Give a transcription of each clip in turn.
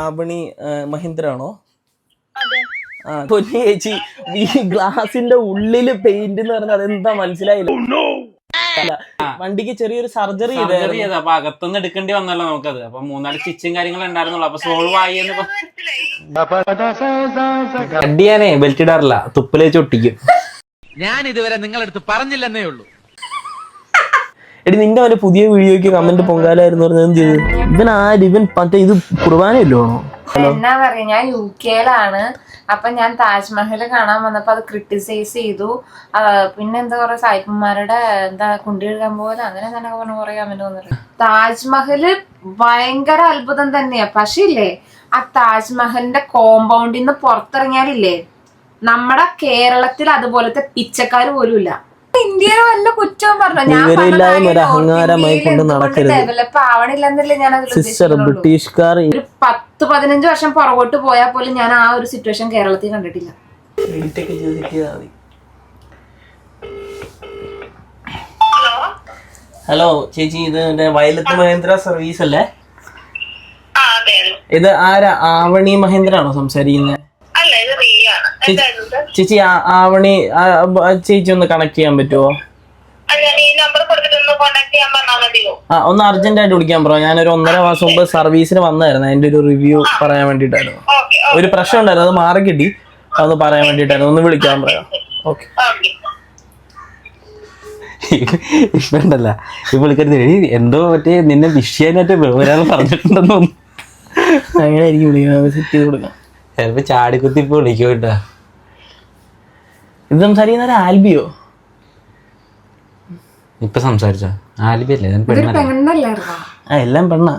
ആവണി മഹീന്ദ്ര ആണോ ആ പൊന്നി ചേച്ചി ഈ ഗ്ലാസിന്റെ ഉള്ളിൽ പെയിന്റ് എന്ന് പറഞ്ഞാൽ അതെന്താ മനസ്സിലായില്ല. അല്ല, വണ്ടിക്ക് ചെറിയൊരു സർജറി സർജറി ചെയ്ത് അപ്പൊ അകത്തുനിന്ന് എടുക്കേണ്ടി വന്നല്ലോ നമുക്കത്. അപ്പൊ മൂന്നാൽ സ്റ്റിച്ചും കാര്യങ്ങളും ഉണ്ടായിരുന്നുള്ളൂ. അപ്പൊ സോൾവ് ആയി എന്ന് അടിയാനേ ബെൽറ്റ് ഇടാറില്ല. തുപ്പിലെ ചൊട്ടിക്കും ഞാൻ ഇതുവരെ നിങ്ങളടുത്ത് പറഞ്ഞില്ലെന്നേ ഉള്ളൂ. എടി നിന്റെ അവന്റെ പുതിയ വീഡിയോക്ക് കമന്റ് പൊങ്കാലായിരുന്നു പറഞ്ഞത് എന്ത് ചെയ്തു ഇവൻ ആര്? ഇവൻ മറ്റേ ഇത് കുർബാനയല്ലോ എന്നാ പറയാ? ഞാൻ യു കെയിലാണ് അപ്പൊ ഞാൻ താജ്മഹൽ കാണാൻ വന്നപ്പോ അത് ക്രിട്ടിസൈസ് ചെയ്തു. പിന്നെ എന്താ പറയാ? സായിപ്പന്മാരുടെ എന്താ കുണ്ടി എഴുതാൻ പോലെ അങ്ങനെ തന്നെ പറഞ്ഞു കുറെ കമന്റ് വന്നിട്ടുണ്ട്. താജ്മഹൽ ഭയങ്കര അത്ഭുതം തന്നെയാ. പക്ഷേ ഇല്ലേ ആ താജ്മഹലിന്റെ കോമ്പൗണ്ടിൽ നിന്ന് പുറത്തിറങ്ങിയാലില്ലേ നമ്മുടെ കേരളത്തിൽ അതുപോലത്തെ പിച്ചക്കാർ പോലും ഇല്ല ഇന്ത്യയിൽ വല്ല കുറ്റവും പറഞ്ഞു? ഞാൻ ഒരു അഹങ്കാരമായി കൊണ്ട് നടക്കരുത്. ഡെവലപ്പ് ആവണില്ലെന്നല്ലേ ഞാൻ സിസ്റ്റർ ബ്രിട്ടീഷുകാർ ഒരു പത്ത് പതിനഞ്ച് വർഷം പുറകോട്ട് പോയാൽ പോലും ഞാൻ ആ ഒരു സിറ്റുവേഷൻ കേരളത്തിൽ കണ്ടിട്ടില്ല. ഹലോ ചേച്ചി ഇത് വയലത്ത് മഹേന്ദ്ര സർവീസ് അല്ലേ? ഇത് ആരാ? ആവണി മഹേന്ദ്ര ആണോ. സംസാരിക്കുന്നത് അല്ല ചേച്ചി ആവണി ചേച്ചി ഒന്ന് കണക്ട് ചെയ്യാൻ പറ്റുമോ ആ, ഞാൻ ഒന്ന് അർജന്റ് ആയിട്ട് വിളിക്കാൻ പറ. ഒരു ഒന്നര മാസം മുമ്പ് സർവീസിന് വന്നായിരുന്നു. അതിന്റെ ഒരു റിവ്യൂ പറയാൻ വേണ്ടിട്ടായിരുന്നു ഒരു പ്രശ്നം ഉണ്ടായിരുന്നു. അത് മാറി കിട്ടി അതൊന്ന് പറയാൻ വേണ്ടിട്ടായിരുന്നു ഒന്ന് വിളിക്കാൻ പറയാം. ഓക്കെ. ഇഷ്ടല്ല ഇപ്പൊ എഴുതി എന്തോ മറ്റേ നിന്നെ വിഷയാനായിട്ട് ഒരാൾ പറഞ്ഞിട്ടുണ്ടെന്ന് തോന്നുന്നു. അങ്ങനെ എനിക്ക് വിളിക്കാം സെറ്റ് ചെയ്ത് കൊടുക്കാം. ചിലപ്പോ ചാടിക്കുത്തി ഇപ്പൊ വിളിക്കും കേട്ടാ. ഇത് സംസാരിക്കുന്ന ഒരു ആൽബിയോ? ഇപ്പൊ സംസാരിച്ച? ഞാൻ പെണ്ണല്ല? പെണ്ണല്ലായിരുന്നോ? ആ എല്ലാം പെണ്ണാ.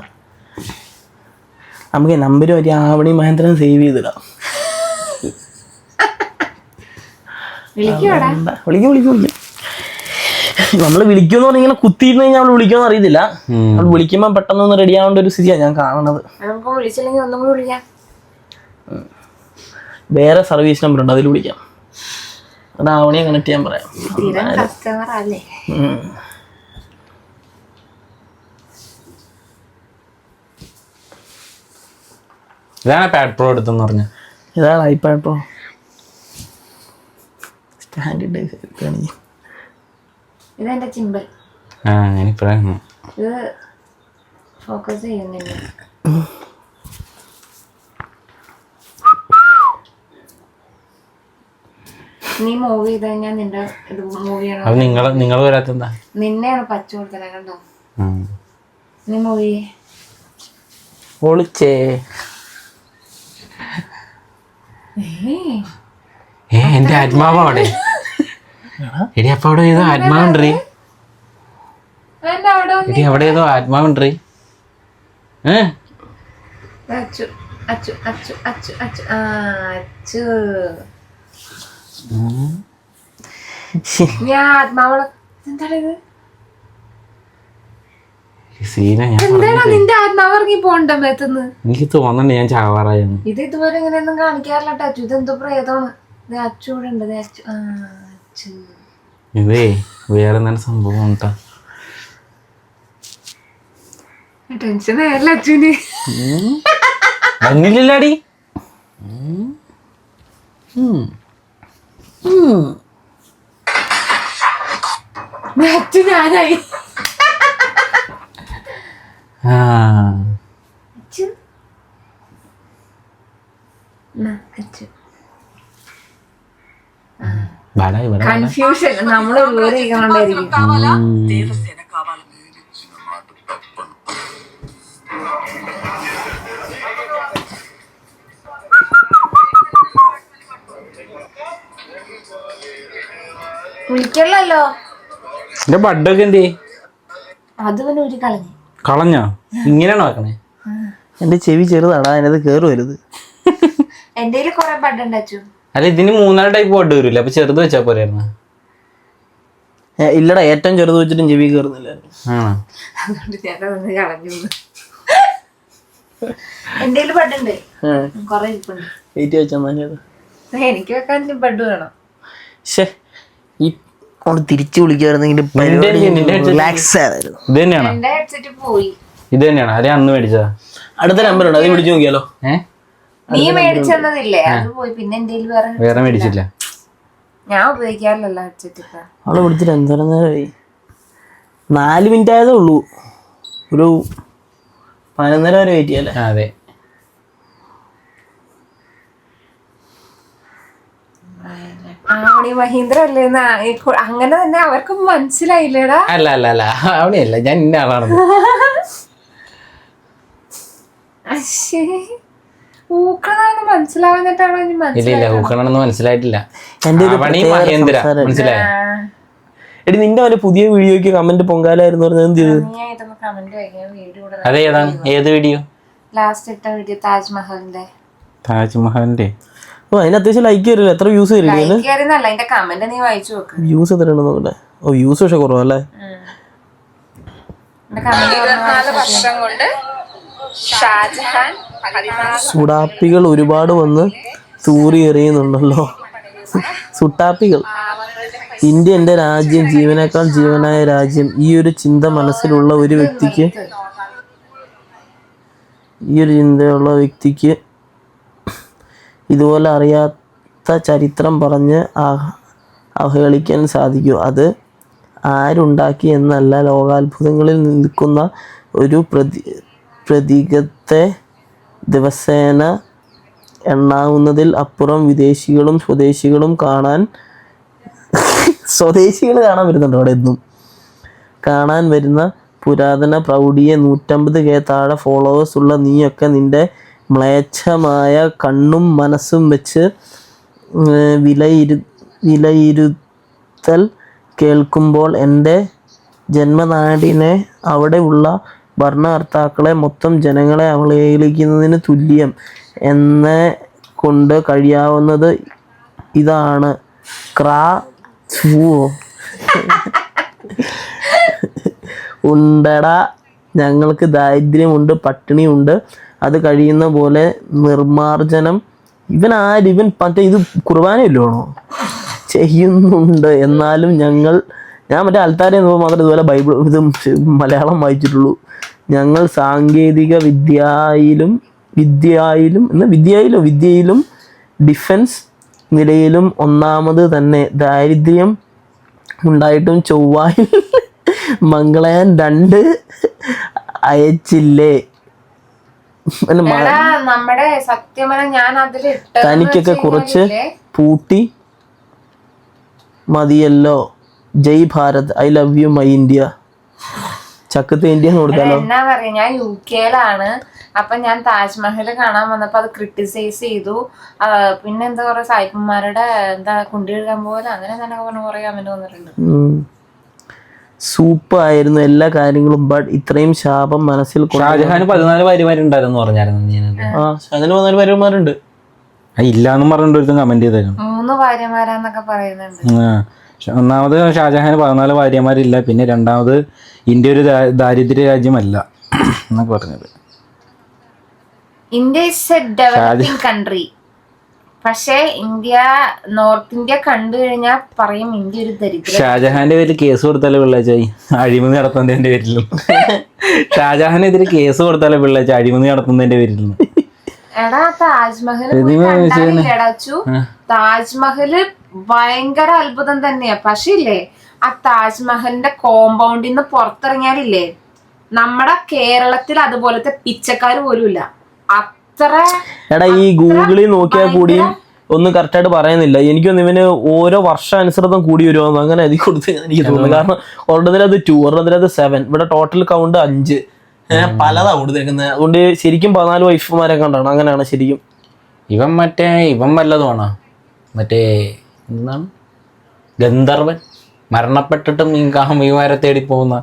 നമുക്ക് നമ്പർ ഒരു ആവണി മഹേന്ദ്രൻ സേവ് ചെയ്തിടാം. വിളിക്കോടാ എന്താ? വിളിക്കും വിളിക്കും വിളിക്കും. നമ്മൾ വിളിക്കുമെന്ന് പറഞ്ഞാൽ ഇങ്ങനെ കുത്തിയിരുന്നു കഴിഞ്ഞാൽ നമ്മൾ വിളിക്കുമെന്ന് അറിയത്തില്ല. അവൾ വിളിക്കുമ്പോൾ പെട്ടെന്ന് ഒന്ന് റെഡി ആവേണ്ട ഒരു സ്ഥിതിയാണ് ഞാൻ കാണുന്നത്. നമുക്ക് വിളിച്ചില്ലെങ്കിൽ ഒന്നും കൂടി വിളിക്കാം. വേറെ സർവീസ് നമ്പർ ഉണ്ട്? അതിൽ വിളിക്കാം. അത് അങ്ങനെ ഞാൻ ചെയ്യാൻ പറയാം. സ്ഥിരം കസ്റ്റമർ അല്ലേ? ഇതാണ് പാഡ് പ്രോ എടുത്തെന്ന് പറഞ്ഞ. ഇതാണ് ഐപാഡ് പ്രോ സ്റ്റാൻഡേർഡ് ഇതാണ് ഇതെന്റെ ചിമ്പൽ ആ ഞാനിപ്പോഴാണ് ഇത് ഫോക്കസ് ചെയ്യുന്നില്ല. നീ മൂവ് ചെയ്ത് കഴിഞ്ഞാൽ നിന്റെ ഇത് മൂവ് ചെയ്യണം. അപ്പൊ നിങ്ങൾ നിങ്ങൾ വരാത്തെന്താ? നിന്നെയാണ് പച്ച കൊടുത്തത് കണ്ടോ നീ മൂവ് ചെയ്യേ. ഒളിച്ചേ. ഏ? എന്റെ ആത്മാവ് അവിടെ എടി അപ്പൊ അവിടെ ഏതോ ആത്മാവുണ്ടേ അവിടെ വന്ന്. എടി അവിടെ ഏതോ ആത്മാവുണ്ടേ ഏ? അച്ചു അച്ചു അച്ചു അച്ചു അച്ചു ആ അച്ചു ഞാൻ ആത്മാവളെ എന്താണ് ഇത് സീന ഞാൻ എന്താണ് നിന്റെ ആത്മാവ് ഇറങ്ങി പോണ്ട എനിക്ക് തോന്നണ്ട ഞാൻ ചാവാറായിരുന്നു ഇത് ഇതുപോലെ ഇങ്ങനെയൊന്നും കാണിക്കാറില്ല അച്ചു ഇതെന്തോ പ്രേതമാണ്. ഇത് അച്ചു ഉണ്ട് അച്ചു. ഇതേ വേറെ എന്താണ് സംഭവം ടെൻഷൻ ആയല്ല അച്ചുവിന്. വന്നില്ലടി അച്ചു ഞാനായി. ആ. അച്ചു. അച്ചു. കൺഫ്യൂഷൻ നമ്മൾ വിവരിക്കണോണ്ടായിരിക്കും. വിളിക്കണല്ലോ എന്റെ ബഡൊക്കെ എന്തേ അത് പിന്നെ ഒരു കളഞ്ഞു. കളഞ്ഞോ? ഇങ്ങനെയാണോ വെക്കണേ? എന്റെ ചെവി ചെറുതാടാ അതിനത് കയറി വരുത്. എന്റെ കൊറേ ബഡ് ഉണ്ടാച്ചു അല്ല ഇതിന് മൂന്നാൽ ടൈപ്പ് ബഡ് വരില്ല അപ്പൊ ചെറുത് വെച്ചാ പോരായിരുന്നു ഇല്ലടാ ഏറ്റവും ചെറുത് വെച്ചിട്ടും ചെവി കയറുന്നില്ലായിരുന്നു അതുകൊണ്ട് ഞാൻ അതൊന്ന് കളഞ്ഞു. എന്റെ ബഡ് ഉണ്ട് കൊറേ ഇരിപ്പുണ്ട്. വെയിറ്റ് വെച്ചാൽ എനിക്ക് വെക്കാൻ ബഡ് വേണം. ശേ ഈ കൊണ്ട് തിരിച്ചു വിളിക്കുമായിരുന്നെങ്കിൽ റിലാക്സ് ആയിരുന്നു. ഇത് തന്നെയാണ്? ഇത് അതെ അന്ന് മേടിച്ചതാ. അടുത്ത നമ്പർ ഉണ്ട്? അത് പിടിച്ചു നോക്കിയാലോ? നീ മേടിച്ചെന്നതില്ലേ അത് പോയി. പിന്നെ വേറെ വേറെ മേടിച്ചില്ല. ഞാൻ ഉപയോഗിക്കാറില്ലല്ലോ ഹെഡ്സെറ്റ് ഇപ്പൊ അവളെ വിളിച്ചിട്ട് എന്തോരം നേരമായി നാല് മിനിറ്റ് ആയതേ ഉള്ളൂ. ഒരു പതിനൊന്നര വരെ വെയിറ്റ് ചെയ്യാല്ലേ? അതെ. ആവണി മഹീന്ദ്ര അല്ലേ കു- അങ്ങനെ തന്നെ അവർക്കും മനസ്സിലായില്ലേടാ? അല്ല അല്ല അല്ല. അവിടെയല്ല ഞാൻ ഇന്ന ആളാണ്. ഇല്ല മനസ്സിലായിട്ടില്ല. എന്റെ ഒരു അവണി മഹേന്ദ്ര. മനസ്സിലായോ? എടി നിന്റെ അവന്റെ പുതിയ വീഡിയോക്ക് കമന്റ് പൊങ്കാലായിരുന്നു പറഞ്ഞത് എന്ത് ചെയ്തു? ഏത്? വീഡിയോ? ലാസ്റ്റ് ഇട്ട വീഡിയോ താജ്മഹലിന്റെ. താജ്മഹലിന്റെ? ഓ അതിന് അത്യാവശ്യം ലൈക്ക് വരില്ല എത്ര വ്യൂസ് വരില്ല ലൈക്ക് കയറിന്നല്ല അതിന്റെ കമന്റ് നീ വായിച്ചു നോക്ക്. വ്യൂസ് എത്ര ഉണ്ടെന്ന് നോക്കട്ടെ? ഓ വ്യൂസ് പക്ഷെ കുറവല്ലേ? വർഷം കൊണ്ട് ഷാജഹാൻ സുഡാപ്പികൾ ഒരുപാട് വന്ന് തൂറി എറിയുന്നുണ്ടല്ലോ. സുട്ടാപ്പികൾ ഇന്ത്യ എന്റെ രാജ്യം ജീവനേക്കാൾ ജീവനായ രാജ്യം. ഈ ഒരു ചിന്ത മനസ്സിലുള്ള ഒരു വ്യക്തിക്ക് ഈ ഒരു ചിന്തയുള്ള വ്യക്തിക്ക് ഇതുപോലെ അറിയാത്ത ചരിത്രം പറഞ്ഞ് അവഹേളിക്കാൻ സാധിക്കും. അത് ആരുണ്ടാക്കി എന്നല്ല ലോകാത്ഭുതങ്ങളിൽ നിൽക്കുന്ന ഒരു പ്രതി പ്രതീകത്തെ ദിവസേന എണ്ണാവുന്നതിൽ അപ്പുറം വിദേശികളും സ്വദേശികളും കാണാൻ സ്വദേശികൾ കാണാൻ വരുന്നുണ്ട് അവിടെ എന്നും. കാണാൻ വരുന്ന പുരാതന പ്രൗഢിയെ നൂറ്റമ്പത് കെ താഴെ ഫോളോവേഴ്സ് ഉള്ള നീയൊക്കെ നിന്റെ മ്ലേച്ഛമായ കണ്ണും മനസ്സും വെച്ച് വിലയിരു വിലയിരുത്തൽ കേൾക്കുമ്പോൾ എന്റെ ജന്മനാടിനെ അവിടെ ഉള്ള ഭരണകർത്താക്കളെ മൊത്തം ജനങ്ങളെ അവഹേളിക്കുന്നതിന് തുല്യം എന്നെ കൊണ്ട് കഴിയാവുന്നത് ഇതാണ് ക്രാ. ഉണ്ടടാ ഞങ്ങൾക്ക് ദാരിദ്ര്യമുണ്ട് പട്ടിണിയുണ്ട് അത് കഴിയുന്ന പോലെ നിർമാർജനം ഇവൻ ആര്? ഇവൻ മറ്റേ ഇത് കുർബാനയില്ലോണോ? ചെയ്യുന്നുണ്ട്. എന്നാലും ഞങ്ങൾ ഞാൻ മറ്റേ അൽത്താരെ നോക്കുമ്പോൾ മാത്രം ഇതുപോലെ ബൈബിൾ ഇത് മലയാളം വായിച്ചിട്ടുള്ളൂ. ഞങ്ങൾ സാങ്കേതിക വിദ്യയിലും വിദ്യയിലും എന്ന വിദ്യയിലും വിദ്യയിലും ഡിഫൻസ് നിലയിലും ഒന്നാമത് തന്നെ ദാരിദ്ര്യം ഉണ്ടായിട്ടും ചൊവ്വായിൽ മംഗളയാൻ രണ്ട് അയച്ചില്ലേ? നമ്മുടെ സത്യമന ഞാൻ അതിൽ തനിക്കൊക്കെ കുറച്ച് പൂട്ടി മതിയല്ലോ. ജയ് Bharat I love you my India. Chakkath India എന്ന് കൊടുത്താലോ? എന്നാ പറയാ ഞാൻ യു കെയിലാണ്. അപ്പൊ ഞാൻ താജ്മഹൽ കാണാൻ വന്നപ്പോ അത് ക്രിട്ടിസൈസ് ചെയ്തു. പിന്നെ എന്താ പറയാ സായിപ്പന്മാരുടെ എന്താ കുണ്ടി എഴുതാൻ പോലെ അങ്ങനെ തന്നെ കുറെ കമന്റ് വന്നിട്ടുണ്ട്. സൂപ്പർ ആയിരുന്നു എല്ലാ കാര്യങ്ങളും ബട്ട് ഇത്രയും ശാപം മനസ്സിൽ കൊണ്ട് ഷാജഹാന് പതിനാല് പറഞ്ഞായിരുന്നു ഞാൻ ആ. പതിനാല് ഇല്ലാന്നും പറഞ്ഞിട്ട് ഒരുത്തം കമന്റ് മൂന്ന് ഭാര്യമാരാന്നൊക്കെ പറയുന്നുണ്ട്. ആ. ഷ- ഒന്നാമത് ഷാജഹാന് പതിനാല് ഭാര്യമാരില്ല പിന്നെ രണ്ടാമത് ഇന്ത്യ ഒരു ദാ- ദാരിദ്ര്യ രാജ്യമല്ല എന്നൊക്കെ പറഞ്ഞത്. India is a developing country പക്ഷേ ഇന്ത്യ നോർത്ത് ഇന്ത്യ കണ്ടു കഴിഞ്ഞാൽ പറയും ഇന്ത്യ ഒരു ദരിദ്ര ഷാജഹാന്റെ പേരിൽ കേസ് കൊടുത്താലേ പിള്ളേച്ചായി അഴിമതി നടത്തുന്നതിന്റെ പേരിലും. ഷാജഹാനെതിരെ കേസ് കൊടുത്താലേ പിള്ളേച്ച അഴിമതി നടത്തുന്നതിന്റെ പേരിലും. എടാ താജ്മഹൽ എടാച്ചു താജ്മഹൽ ഭയങ്കര അത്ഭുതം തന്നെയാ. പക്ഷേ ഇല്ലേ ആ താജ്മഹലിന്റെ കോമ്പൗണ്ടിൽ നിന്ന് പുറത്തിറങ്ങിയാലില്ലേ നമ്മുടെ കേരളത്തിൽ അതുപോലത്തെ പിച്ചക്കാർ പോലും ഇല്ല എടാ ഈ ഗൂഗിളിൽ നോക്കിയാൽ കൂടിയും ഒന്നും കറക്റ്റായിട്ട് പറയുന്നില്ല. എനിക്കൊന്നും ഇവന് ഓരോ വർഷം വർഷാനുസൃതം കൂടി വരുമോ അങ്ങനെ അതിൽ കൊടുത്ത് എനിക്ക് തോന്നുന്നു. കാരണം ഒരെണ്ണത്തിൽ അത് ടു ഒരെണ്ണത്തിൽ അത് സെവൻ ഇവിടെ ടോട്ടൽ കൗണ്ട് അഞ്ച്. പലതാ കൊടുത്തേക്കുന്നത് അതുകൊണ്ട് ശരിക്കും പതിനാല് വൈഫുമാരെ കണ്ടാണ്. അങ്ങനെയാണ് ശരിക്കും. ഇവൻ മറ്റേ ഇവൻ വല്ലതുമാണോ? മറ്റേ എന്താണ്? ഗന്ധർവൻ? മരണപ്പെട്ടിട്ടും ഈ കാമുകിമാരെ തേടി പോകുന്ന?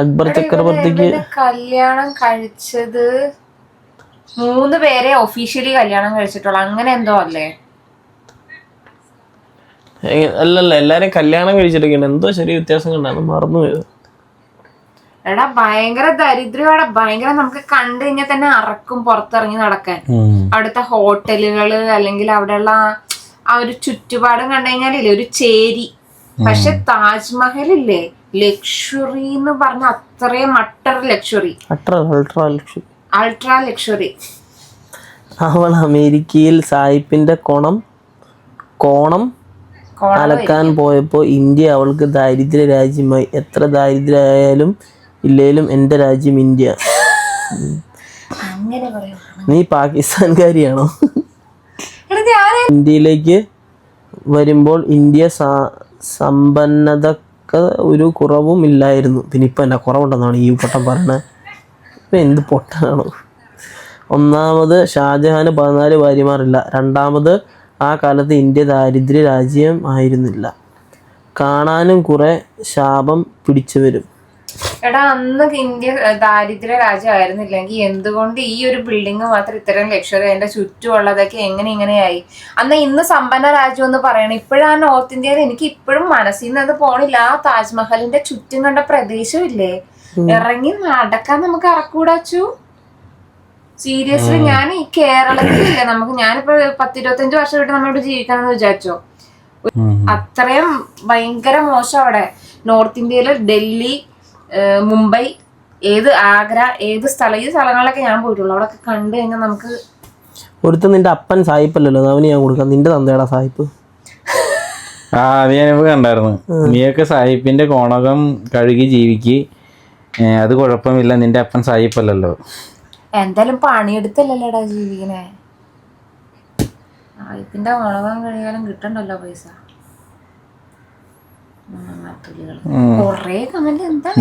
അക്ബർ ചക്രവർത്തിക്ക് കല്യാണം കഴിച്ചത് മൂന്ന് പേരെ ഒഫീഷ്യലി കല്യാണം കഴിച്ചിട്ടുള്ള. അങ്ങനെ എന്തോ അല്ലേ? അല്ലല്ല എല്ലാരും കല്യാണം കഴിച്ചിട്ടൊക്കെയാണ് എന്തോ ചെറിയ വ്യത്യാസം കണ്ടാണ് മറന്നുപോയത്. എടാ ഭയങ്കര ദരിദ്രമാണ് ഭയങ്കര നമുക്ക് കണ്ടു കഴിഞ്ഞാൽ തന്നെ അറക്കും പുറത്തിറങ്ങി നടക്കാൻ. അവിടുത്തെ ഹോട്ടലുകൾ അല്ലെങ്കിൽ അവിടെയുള്ള ആ ഒരു ചുറ്റുപാടും കണ്ടു കഴിഞ്ഞാലില്ലേ ഒരു ചേരി. പക്ഷെ താജ്മഹൽ ഇല്ലേ ലക്ഷറി എന്ന് പറഞ്ഞ അത്രയും അട്ടർ ലക്ഷറി അട്ടർ അൾട്രാ ലക്ഷ്യം അൾട്രാ ലക്ഷറി അവൾ അമേരിക്കയിൽ സായിപ്പിന്റെ കോണം കോണം അലക്കാൻ പോയപ്പോൾ ഇന്ത്യ അവൾക്ക് ദാരിദ്ര്യ രാജ്യമായി. എത്ര ദാരിദ്ര്യമായാലും ഇല്ലേലും എന്റെ രാജ്യം ഇന്ത്യ. നീ പാകിസ്ഥാൻകാരിയാണോ? ഇന്ത്യയിലേക്ക് വരുമ്പോൾ ഇന്ത്യ സമ്പന്നതക്ക് ഒരു കുറവും ഇല്ലായിരുന്നു പിന്നെ ഇപ്പം എന്നാ കുറവുണ്ടെന്നാണ് ഈ പട്ടം ഇപ്പം എന്ത് പൊട്ടാണോ? ഒന്നാമത് ഷാജഹാന് പതിനാല് ഭാര്യമാരില്ല. രണ്ടാമത് ആ കാലത്ത് ഇന്ത്യ ദാരിദ്ര്യ രാജ്യം ആയിരുന്നില്ല. കാണാനും കുറെ ശാപം പിടിച്ചു വരും. എടാ അന്ന് ഇന്ത്യ ദാരിദ്ര്യ രാജ്യമായിരുന്നില്ലെങ്കിൽ എന്തുകൊണ്ട് ഈ ഒരു ബിൽഡിംഗ് മാത്രം ഇത്രയും ലക്ഷറി അതിന്റെ ചുറ്റുമുള്ളതൊക്കെ എങ്ങനെ ഇങ്ങനെയായി? അന്ന് ഇന്ന് സമ്പന്ന രാജ്യം എന്ന് പറയണം. ഇപ്പോഴാ നോർത്ത് ഇന്ത്യയിൽ എനിക്ക് ഇപ്പോഴും മനസ്സിൽ നിന്ന് അത് പോണില്ല. ആ താജ്മഹലിന്റെ ചുറ്റും കണ്ട പ്രദേശമില്ലേ ഇറങ്ങി നടക്കാൻ നമുക്ക് ഇറക്കൂടാച്ചു സീരിയസ്ലി ഞാൻ ഈ കേരളത്തിലില്ല നമുക്ക് ഞാനിപ്പോ പത്തിരുപത്തഞ്ച് വർഷമായിട്ട് നമ്മളിവിടെ ജീവിക്കാന്ന് വിചാരിച്ചോ. അത്രയും ഭയങ്കര മോശം അവിടെ. നോർത്ത് ഇന്ത്യയിൽ ഡൽഹി മുംബൈ ഏത് ആഗ്ര ഏത് സ്ഥലം ഈ സ്ഥലങ്ങളിലൊക്കെ ഞാൻ പോയിട്ടുള്ളൂ. അവിടെ കണ്ടു കഴിഞ്ഞാൽ നമുക്ക് ഒരുത്തൻ നിന്റെ അപ്പൻ സായിപ്പല്ലല്ലോ അവന് ഞാൻ കൊടുക്കാം. നിന്റെ തന്തയുടെ സായിപ്പ്. ആ അത് ഞാനിപ്പോ കണ്ടായിരുന്നു. നീയൊക്കെ സായിപ്പിന്റെ കോണകം കഴുകി ജീവിക്ക്. ഏ, അത് കുഴപ്പമില്ല. നിന്റെ അപ്പൻ സായിപ്പല്ലല്ലോ. എന്തായാലും പണിയെടുത്തല്ലല്ലേടാ ജീവിക്കണേ. സായിപ്പിന്റെ ഉണവാൻ കഴിയാലും കിട്ടണ്ടല്ലോ പൈസ.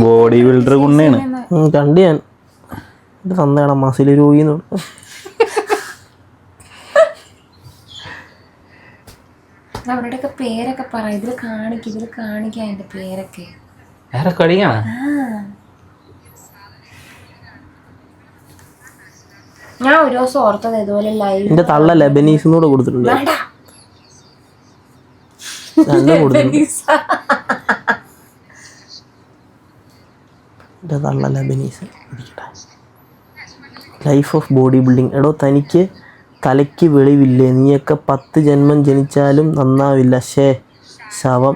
ബോഡി ബിൽഡർ ഗുണ്ണയാണ് കണ്ടു ഞാൻ. എന്റെ തന്തയുടെ മസിൽ രോഗി അവരുടെയൊക്കെ പേരൊക്കെ പറ. ഇതിൽ കാണിക്കും ഇതിൽ കാണിക്കാം എന്റെ പേരൊക്കെ. വേറെ കടിയാണ് ഞാൻ ഒരു ദിവസം ഓർത്തത് ഇതുപോലെ ലൈവ് എന്റെ തള്ള ലെബനീസ് കൂടെ കൊടുത്തിട്ടുണ്ട് രണ്ടും കൊടുത്തിട്ടുണ്ട്. എന്റെ തള്ള Lebanese. Life of body building എടോ തനിക്ക് തലയ്ക്ക് വെളിവില്ലേ? നീയൊക്കെ പത്ത് ജന്മം ജനിച്ചാലും നന്നാവില്ല. ഷേ ശവം.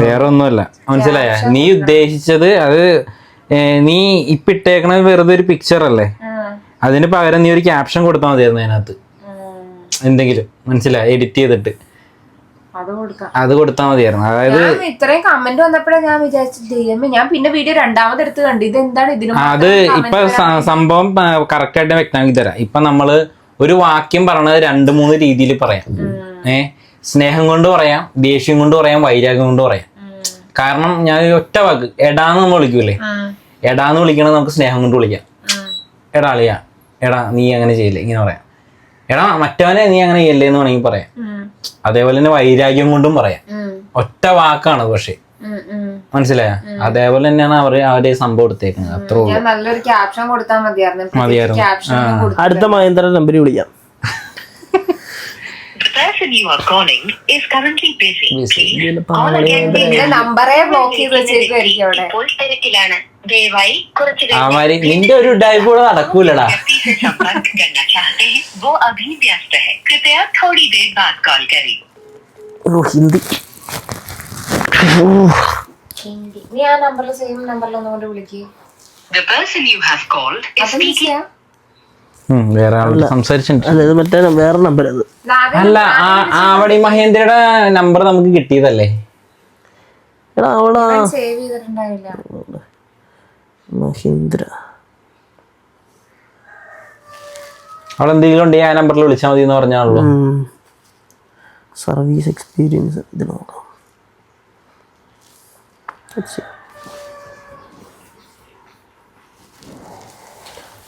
വേറെ ഒന്നുമല്ല. മനസ്സിലായ? നീ ഉദ്ദേശിച്ചത് അത് ഏ, നീ ഇപ്പിട്ടേക്കണത് വെറുതെ ഒരു പിക്ചർ അല്ലേ? അതിന് പകരം നീ ഒരു ക്യാപ്ഷൻ കൊടുത്താൽ മതിയായിരുന്നു അതിനകത്ത്. എന്തെങ്കിലും. മനസ്സിലായി? എഡിറ്റ് ചെയ്തിട്ട്. അത് കൊടുത്താൽ മതിയായിരുന്നു. അതായത് ഇത്രയും കമന്റ് വന്നപ്പോഴേ ഞാൻ വിചാരിച്ചു ഞാൻ പിന്നെ വീഡിയോ രണ്ടാമത് എടുത്ത് കണ്ടു. ഇത് എന്താണ് ഇതിന് അത് ഇപ്പൊ സംഭവം കറക്റ്റ് ആയിട്ട് വ്യക്തമാക്കി തരാം. ഇപ്പൊ നമ്മൾ ഒരു വാക്യം പറയണത് രണ്ട് മൂന്ന് രീതിയിൽ പറയാം. ഏ? സ്നേഹം കൊണ്ട് പറയാം ദേഷ്യം കൊണ്ട് പറയാം വൈരാഗ്യം കൊണ്ട് പറയാം. കാരണം ഞാൻ ഒറ്റ വാക്ക് എടാന്ന് നമ്മൾ വിളിക്കൂലേ എടാന്ന് വിളിക്കണത് നമുക്ക് സ്നേഹം കൊണ്ട് വിളിക്കാം. എടാളിയാണ് എടാ നീ അങ്ങനെ ചെയ്യില്ലേ? ഇങ്ങനെ പറയാം. എടാ മറ്റവനെ നീ അങ്ങനെ ചെയ്യല്ലേ എന്ന് വേണമെങ്കിൽ പറയാം. അതേപോലെ തന്നെ വൈരാഗ്യം കൊണ്ടും പറയാം. ഒറ്റ വാക്കാണ് പക്ഷേ. മനസ്സിലായ? അതേപോലെ തന്നെയാണ് അവർ അവർ സംഭവം എടുത്തേക്കുന്നത്. അത്ര ഞാൻ നല്ലൊരു ക്യാപ്ഷൻ കൊടുത്താൽ മതിയായിരുന്നു. അടുത്ത മഹേന്ദ്ര നമ്പർ വിളിക്കാം. The you are calling is currently busy. Please call again. നമ്പറേ ബ്ലോക്ക് ചെയ്ത് വെച്ചേക്കുമായിരിക്കും അവിടെ. ദയവായി നിന്റെ ഒരു ഡൈവ് കൂടെ നടക്കൂലടാ. ഹിന്ദി. ഹിന്ദി. സംസാരിച്ചിട്ടുണ്ട്. മഹേന്ദ്രയുടെ നമ്പർ നമുക്ക് കിട്ടിയതല്ലേ? സേവ് ചെയ്തിട്ടുണ്ടാവില്ല മഹീന്ദ്ര. അവിടെ എന്തെങ്കിലും ഉണ്ടെങ്കിൽ ആ നമ്പറിൽ വിളിച്ചാൽ മതി എന്ന് പറഞ്ഞാണല്ലോ സർവീസ് എക്സ്പീരിയൻസ് ഇത് നോക്കാം.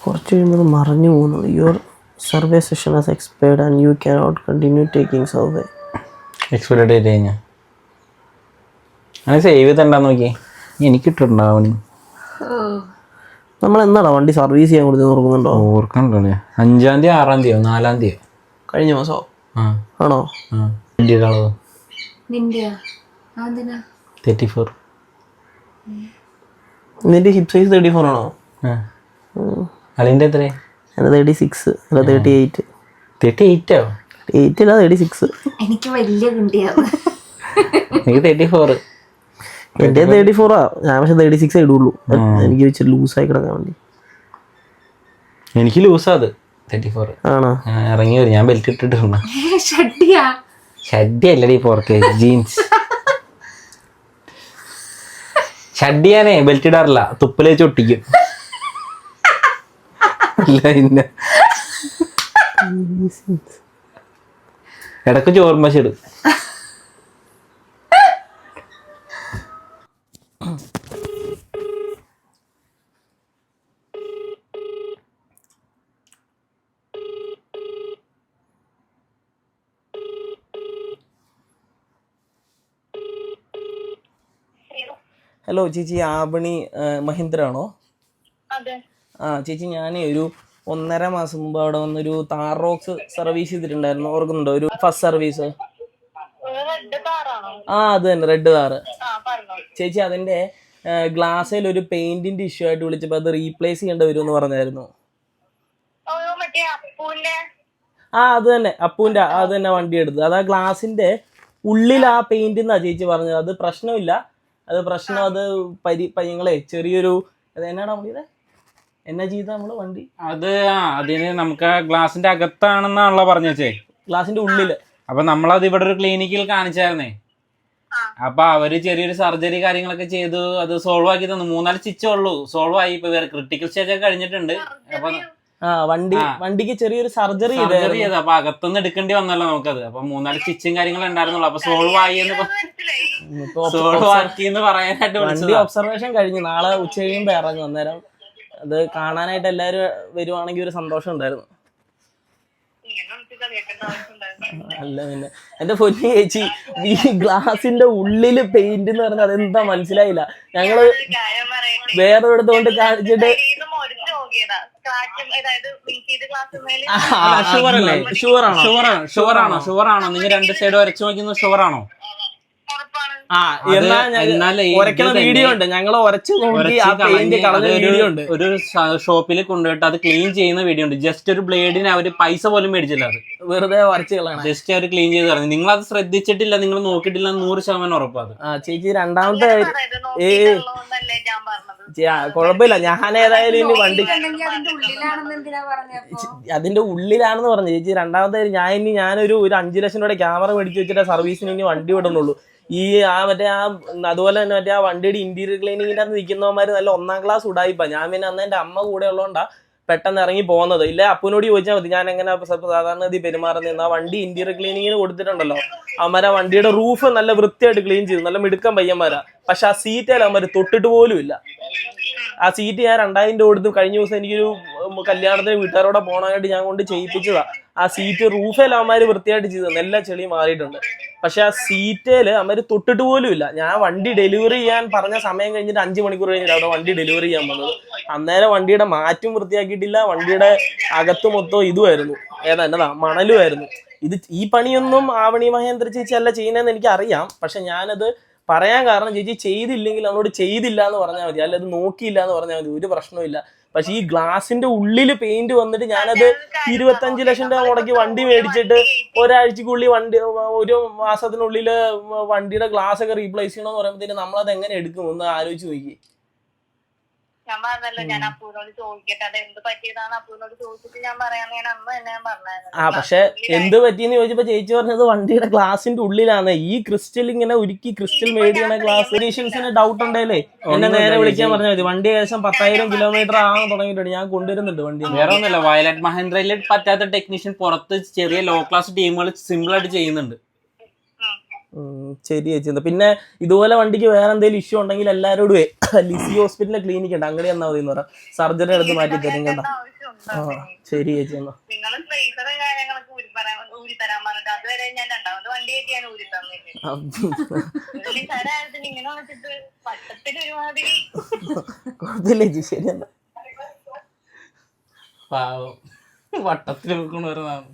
കുറച്ച് കഴിയുമ്പോൾ മറഞ്ഞു പോകുന്നു your survey session has expired and you can not continue taking survey expired date കഴിഞ്ഞാൽ അങ്ങനെ സേവ് ചെയ്തിട്ടുണ്ടാന്ന് നോക്കി എനിക്ക് ഇട്ടിട്ടുണ്ടാവണം നമ്മൾ എന്നാടാ വണ്ടി സർവീസ് ചെയ്യാൻ കൊടുത്തു നോക്കുന്നുണ്ടോ? ഓർക്കണ്ടല്ലേ അഞ്ചാം തീയതി ആറാം തീയതി നാലാം തീയതി കഴിഞ്ഞ മാസോ? ആണോ? Thirty four. നിന്റെ ഹിപ് സൈസ് തേർട്ടി ഫോർ ആണോ? എത്രയാ? എന്റെ തേർട്ടി സിക്സ് അല്ല തേർട്ടി എയ്റ്റ്. തേർട്ടി എയ്റ്റോ? എയ്റ്റ് അല്ല തേർട്ടി സിക്സ്. എനിക്ക് വലിയ കുണ്ടിയാണ് എനിക്ക് തേർട്ടി ഫോർ. എന്റെ തേർട്ടി ഫോറാ ഞാൻ പക്ഷെ തേർട്ടി സിക്സ് ഇടുള്ളൂ. എനിക്ക് വെച്ച് ലൂസായി കിടക്കാൻ വേണ്ടി. എനിക്ക് ലൂസാ അത് തേർട്ടി ഫോർ ആണോ ഇറങ്ങി വരും. ഞാൻ ബെൽറ്റ് ഇട്ടിട്ടുണ്ട്. ഷഡ്ഡി അല്ലടി പുറത്ത് ജീൻസ് ഷഡ്ഡി ഞാനേ ബെൽറ്റ് ഇടാറില്ല. തുപ്പൽ ചൊട്ടിക്കും ഒട്ടിക്കും. പിന്നെ. ഇടയ്ക്ക് ചോർമ്മ ഇടും ഹലോ ചേച്ചി ആവണി മഹീന്ദ്ര ആണോ ആ ചേച്ചി ഞാനേ ഒരു ഒന്നര മാസം മുമ്പ് അവിടെ വന്നൊരു താർ റോക്സ് സർവീസ് ചെയ്തിട്ടുണ്ടായിരുന്നു. ഓർക്കുന്നുണ്ടോ? ഒരു ഫസ്റ്റ് സർവീസ് ആ അത് തന്നെ റെഡ് താറ് ചേച്ചി അതിന്റെ ഗ്ലാസ്സിൽ ഒരു പെയിന്റിന്റെ ഇഷ്യൂ ആയിട്ട് വിളിച്ചപ്പോൾ അത് റീപ്ലേസ് ചെയ്യേണ്ടി വരും എന്ന് പറഞ്ഞായിരുന്നു ആ അത് തന്നെ അപ്പൂന്റെ അത് തന്നെ വണ്ടി എടുത്തത്. അത് ആ ഗ്ലാസിന്റെ ഉള്ളിൽ ആ പെയിന്റ് എന്നാ ചേച്ചി പറഞ്ഞത്. അത് പ്രശ്നമില്ല. അത് പ്രശ്നം അത് പരി പയ്യങ്ങളെ ചെറിയൊരു അത് എന്നാടാ വണ്ടിയുടെ എന്നാ ചെയ്ത നമ്മൾ വണ്ടി? അത് ആ അതിന് നമുക്ക് ഗ്ലാസിന്റെ അകത്താണെന്നാണല്ലോ പറഞ്ഞു വെച്ചേ. ഗ്ലാസിന്റെ ഉള്ളിൽ. അപ്പൊ നമ്മളത് ഇവിടെ ഒരു ക്ലിനിക്കിൽ കാണിച്ചായിരുന്നേ. ആ. അപ്പൊ അവർ ചെറിയൊരു സർജറി കാര്യങ്ങളൊക്കെ ചെയ്തു അത് സോൾവ് ആക്കി തന്നു. മൂന്നാൽ സ്റ്റിച്ചേ ഉള്ളൂ. സോൾവ് ആയി ഇപ്പൊ വേറെ ക്രിട്ടിക്കൽ സ്റ്റേജ് ഒക്കെ കഴിഞ്ഞിട്ടുണ്ട്. അപ്പൊ വണ്ടി വണ്ടിക്ക് ചെറിയൊരു സർജറി സർജറി ചെയ്തു അപ്പൊ അകത്തുനിന്ന് എടുക്കേണ്ടി വന്നല്ലോ നമുക്കത്. അപ്പൊ മൂന്നാൽ സ്റ്റിച്ചും കാര്യങ്ങളും ഉണ്ടായിരുന്നുള്ളൂ. അപ്പൊ സോൾവ് ആയി എന്ന് സോൾവ് ആക്കി എന്ന് പറയാനായിട്ട് വണ്ടി ഒബ്സർവേഷൻ കഴിഞ്ഞു നാളെ ഉച്ച കഴിയുമ്പോ ഇറങ്ങും. അന്നേരം അത് കാണാനായിട്ട് എല്ലാരും വരുവാണെങ്കിൽ ഒരു സന്തോഷം ഉണ്ടായിരുന്നു. അല്ല പിന്നെ. എന്റെ പൊന്നി ചേച്ചി ഈ ഗ്ലാസിന്റെ ഉള്ളിൽ പെയിന്റ് എന്ന് പറഞ്ഞാൽ അതെന്താ മനസ്സിലായില്ല. ഞങ്ങൾ വേറെ ഇടത്ത് കൊണ്ട് കാണിച്ചിട്ട് ഷുവർ അല്ലേ? ഷുവർ ആണോ ഷുവർ ആണോ ഷുവർ ആണോ നിങ്ങൾ രണ്ട് സൈഡ് വരച്ചു നോക്കുന്നത് ഷുവർ ആണോ ആ എന്നാ വീഡിയോ ഉണ്ട്. ഞങ്ങൾ ഉരച്ച് നോക്കി ആ പെയിന്റ് കളഞ്ഞ് വീഡിയോ ഉണ്ട്. ഒരു ഷോപ്പിൽ കൊണ്ടുപോയിട്ട് അത് ക്ലീൻ ചെയ്യുന്ന വീഡിയോ ഉണ്ട്. ജസ്റ്റ് ഒരു ബ്ലേഡിന് അവർ പൈസ പോലും മേടിച്ചില്ല അത്. വെറുതെ വരച്ച് കളയണ. ജസ്റ്റ് അവർ ക്ലീൻ ചെയ്ത് പറഞ്ഞു നിങ്ങൾ അത് ശ്രദ്ധിച്ചിട്ടില്ല നിങ്ങൾ നോക്കിയിട്ടില്ല നൂറ് ശതമാനം ഉറപ്പാണ് ആ ചേച്ചി രണ്ടാമത്തെ കാര്യം- കുഴപ്പമില്ല ഞാൻ ഏതായാലും ഇനി വണ്ടി അതിന്റെ ഉള്ളിലാണെന്ന് പറഞ്ഞു. ചേച്ചി രണ്ടാമത്തെ ഞാൻ ഇനി ഞാനൊരു ഒരു അഞ്ചു ലക്ഷം രൂപയുടെ ക്യാമറ മേടിച്ച് വെച്ചിട്ട് സർവീസിന് ഇനി വണ്ടി വിടണുള്ളൂ ഈ ആ മറ്റേ ആ അതുപോലെ തന്നെ മറ്റേ ആ വണ്ടിയുടെ ഇന്റീരിയർ ക്ലീനിങ്ങിന്റെ അന്ന് നിൽക്കുന്നവന്മാര് നല്ല ഒന്നാം ക്ലാസ് ഉടായിപ്പ. ഞാൻ പിന്നെ അന്ന് എന്റെ അമ്മ കൂടെ ഉള്ളതുകൊണ്ടാ പെട്ടെന്ന് ഇറങ്ങി പോകുന്നത് ഇല്ല? അപ്പനോട് ചോദിച്ചാൽ മതി. ഞാൻ എങ്ങനെ സാധാരണ ഗതി പെരുമാറുന്ന ആ വണ്ടി ഇന്റീരിയർ ക്ലീനിങ്ങിന് കൊടുത്തിട്ടുണ്ടല്ലോ. അവന്മാരെ വണ്ടിയുടെ റൂഫ് നല്ല വൃത്തിയായിട്ട് ക്ലീൻ ചെയ്തു. നല്ല മിടുക്കം പയ്യന്മാരാ. പക്ഷെ ആ സീറ്റേൽ അവന്മാര് തൊട്ടിട്ട് പോലും ഇല്ല. ആ സീറ്റ് ഞാൻ രണ്ടായിരം രൂപ കൊടുത്തു. കഴിഞ്ഞ ദിവസം എനിക്കൊരു കല്യാണത്തിന് വീട്ടുകാരോടെ പോകണമായിട്ട് ഞാൻ കൊണ്ട് ചെയ്യിപ്പിച്ചതാ. ആ സീറ്റ് റൂഫേൽ അവന്മാര് വൃത്തിയായിട്ട് ചെയ്തു തന്നു. എല്ലാ ചെളി മാറിയിട്ടുണ്ട്. പക്ഷെ ആ സീറ്റേൽ അവന്മാര് തൊട്ടിട്ട് പോലും ഇല്ല. ഞാൻ വണ്ടി ഡെലിവറി ചെയ്യാൻ പറഞ്ഞ സമയം കഴിഞ്ഞിട്ട് അഞ്ച് മണിക്കൂർ കഴിഞ്ഞിട്ട് അവിടെ വണ്ടി ഡെലിവറി ചെയ്യാൻ വന്നത്. അന്നേരം വണ്ടിയുടെ മാറ്റും വൃത്തിയാക്കിയിട്ടില്ല. വണ്ടിയുടെ അകത്ത് മൊത്തം ഇതുമായിരുന്നു. ഏതാ എന്നതാ മണലുമായിരുന്നു. ഇത് ഈ പണിയൊന്നും ആവണി മഹേന്ദ്ര ചേച്ചി അല്ല ചെയ്യുന്നതെന്ന് എനിക്കറിയാം. പക്ഷെ ഞാനത് പറയാൻ കാരണം ചേച്ചി ചെയ്തില്ലെങ്കിൽ അവനോട് ചെയ്തില്ല എന്ന് പറഞ്ഞാൽ മതി. അല്ല അത് നോക്കിയില്ല എന്ന് പറഞ്ഞാൽ മതി. ഒരു പ്രശ്നമില്ല പക്ഷെ ഈ ഗ്ലാസിന്റെ ഉള്ളിൽ പെയിന്റ് വന്നിട്ട് ഞാനത് ഇരുപത്തഞ്ച് ലക്ഷം രൂപ മുടക്കി വണ്ടി മേടിച്ചിട്ട് ഒരാഴ്ചക്കുള്ളിൽ വണ്ടി ഒരു മാസത്തിനുള്ളിൽ വണ്ടിയുടെ ഗ്ലാസ് ഒക്കെ റീപ്ലേസ് ചെയ്യണമെന്ന് പറയുമ്പോഴത്തേന് നമ്മളത് എങ്ങനെ എടുക്കും? ഒന്ന് ആലോചിച്ച് നോക്കി. ഞാൻ പറഞ്ഞല്ലോ ഞാൻ അപ്പൂനോട് ചോദിക്കട്ടെ. അത് എന്ത് പറ്റിയതാണ് അപ്പൂനോട് ചോദിച്ചിട്ട് ഞാൻ പറയാന്ന് ഞാൻ അന്ന് തന്നെ ഞാൻ പറഞ്ഞായിരുന്നു. ആ പക്ഷെ എന്ത് പറ്റിയെന്ന് ചോദിച്ചപ്പോ ചേച്ചി പറഞ്ഞത് വണ്ടിയുടെ ഗ്ലാസിന്റെ ഉള്ളിലാണ് ഈ ക്രിസ്റ്റൽ ഇങ്ങനെ ഒരുക്കി ക്രിസ്റ്റൽ മേടിയാണ് ഗ്ലാസ് ഇനീഷ്യൽസിന് ഡൗട്ട് ഉണ്ടല്ലേ എന്നെ നേരെ വിളിക്കാൻ പറഞ്ഞാൽ മതി. വണ്ടി ഏകദേശം പത്തായിരം കിലോമീറ്റർ ആകാൻ തുടങ്ങിയിട്ടുണ്ട്. ഞാൻ കൊണ്ടുവരുന്നുണ്ട് വണ്ടി. വേറെ ഒന്നുമില്ല. വയലറ്റ് മഹേന്ദ്രയിൽ പറ്റാത്ത ടെക്നീഷ്യൻ പുറത്ത് ചെറിയ ലോ ക്ലാസ് ടീമുകൾ സിമ്പിൾ ആയിട്ട് ചെയ്യുന്നുണ്ട്. ശരി ചേച്ചി. എന്താ പിന്നെ ഇതുപോലെ വണ്ടിക്ക് വേറെ എന്തെങ്കിലും ഇഷ്യൂ ഉണ്ടെങ്കിൽ എല്ലാവരോടും ലിസി ഹോസ്പിറ്റലിലെ ക്ലിനിക് ഉണ്ട്. അങ്ങനെ എന്നാ മതി എന്ന് പറയാം സർജറി എടുത്ത് മാറ്റി തരും കേട്ടോ. ആ ശരി ചേച്ചി എന്നാ. കുഴപ്പമില്ല ചേച്ചി. ശരി എന്നാ. വട്ടത്തിൽ വെക്കണ വരുന്നതാണ്